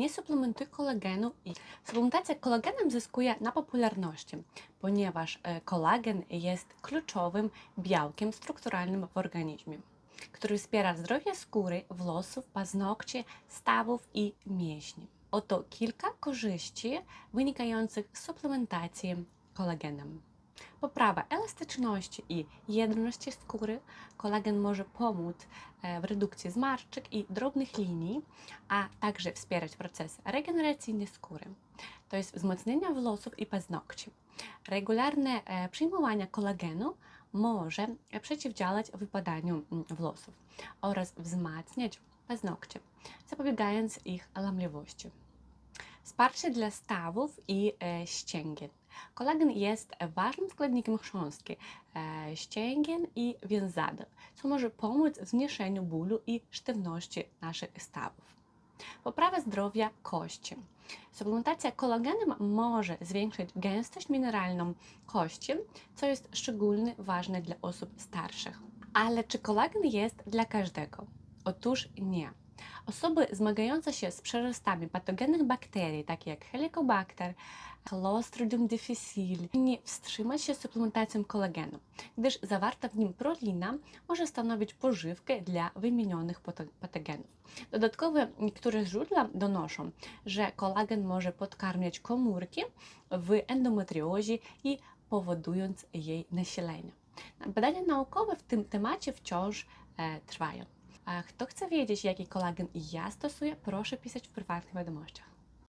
nie suplementuj kolagenu. Suplementacja kolagenem zyskuje na popularności, ponieważ e, kolagen jest kluczowym białkiem strukturalnym w organizmie, który wspiera zdrowie skóry, włosów, paznokci, stawów i mięśni. Oto kilka korzyści wynikających z suplementacji kolagenem. Poprawa elastyczności i jedności skóry. Kolagen może pomóc e, w redukcji zmarszczek i drobnych linii, a także wspierać proces regeneracyjny skóry, to jest wzmocnienia włosów i paznokci. Regularne e, przyjmowanie kolagenu może przeciwdziałać wypadaniu mm, włosów oraz wzmacniać paznokcie, zapobiegając ich lamliwości. Wsparcie dla stawów i e, ścięgien. Kolagen jest ważnym składnikiem chrząstki e, ścięgien i więzadeł, co może pomóc w zmniejszeniu bólu i sztywności naszych stawów. Poprawa zdrowia kości. Suplementacja kolagenem może zwiększyć gęstość mineralną kości, co jest szczególnie ważne dla osób starszych. Ale czy kolagen jest dla każdego? Otóż nie. Osoby zmagające się z przerostami patogennych bakterii, takie jak Helicobacter, Clostridium difficile, nie wstrzymać się z suplementacją kolagenu, gdyż zawarta w nim prolina może stanowić pożywkę dla wymienionych pato- patogenów. Dodatkowo niektóre źródła donoszą, że kolagen może podkarmiać komórki w endometriozie i powodując jej nasilenie. Badania naukowe w tym temacie wciąż e, trwają. A kto chce wiedzieć, jaki kolagen ja stosuję, proszę pisać w prywatnych wiadomościach.